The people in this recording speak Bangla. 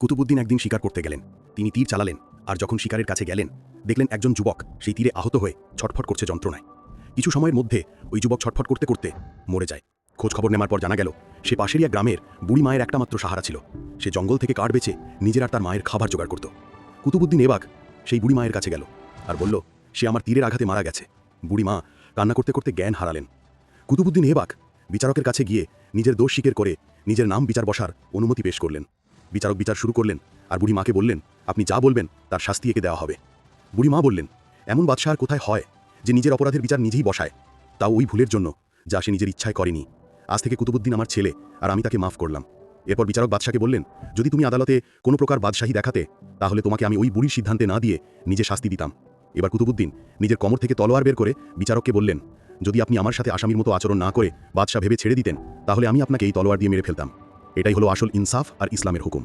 কুতুবুদ্দিন একদিন শিকার করতে গেলেন। তিনি তীর চালালেন আর যখন শিকারের কাছে গেলেন, দেখলেন একজন যুবক সেই তীরে আহত হয়ে ছটফট করছে যন্ত্রণায়। কিছু সময়ের মধ্যে ওই যুবক ছটফট করতে করতে মরে যায়। খোঁজ খবর নেওয়ার পর জানা গেল, সে পাশেরই এক গ্রামের বুড়ি মায়ের একটা মাত্র সাহারা ছিল। সে জঙ্গল থেকে কাঠ বেছে নিজের আর তার মায়ের খাবার জোগাড় করত। কুতুবুদ্দিন এবাক সেই বুড়ি মায়ের কাছে গেল আর বলল, সে আমার তীরের আঘাতে মারা গেছে। বুড়ি মা কান্না করতে করতে জ্ঞান হারালেন। কুতুবুদ্দিন এবাক বিচারকের কাছে গিয়ে নিজের দোষ স্বীকার করে নিজের নাম বিচার বসার অনুমতি পেশ করলেন। বিচারক বিচার শুরু করলেন আর বুড়ি মাকে বললেন, আপনি যা বলবেন, তার শাস্তি একে দেওয়া হবে। বুড়ি মা বললেন, এমন বাদশাহ আর কোথায় হয় যে নিজের অপরাধের বিচার নিজেই বসায়? তাও ওই ভুলের জন্য, যা সে নিজের ইচ্ছায় করেনি। আজ থেকে কুতুবুদ্দিন আমার ছেলে, আর আমি তাকে মাফ করলাম। এরপর বিচারক বাদশাকে বললেন, যদি তুমি আদালতে কোনো প্রকার বাদশাহী দেখাতে, তাহলে তোমাকে আমি ওই বুড়ির সিদ্ধান্তে না দিয়ে নিজে শাস্তি দিতাম। এবার কুতুবুদ্দিন নিজের কমর থেকে তলোয়ার বের করে বিচারককে বললেন, যদি আপনি আমার সাথে আসামির মতো আচরণ না করে বাদশাহ ভেবে ছেড়ে দিতেন, তাহলে আমি আপনাকে এই তলোয়ার দিয়ে মেরে ফেলতাম। এটাই হলো আসল ইনসাফ আর ইসলামের হুকুম।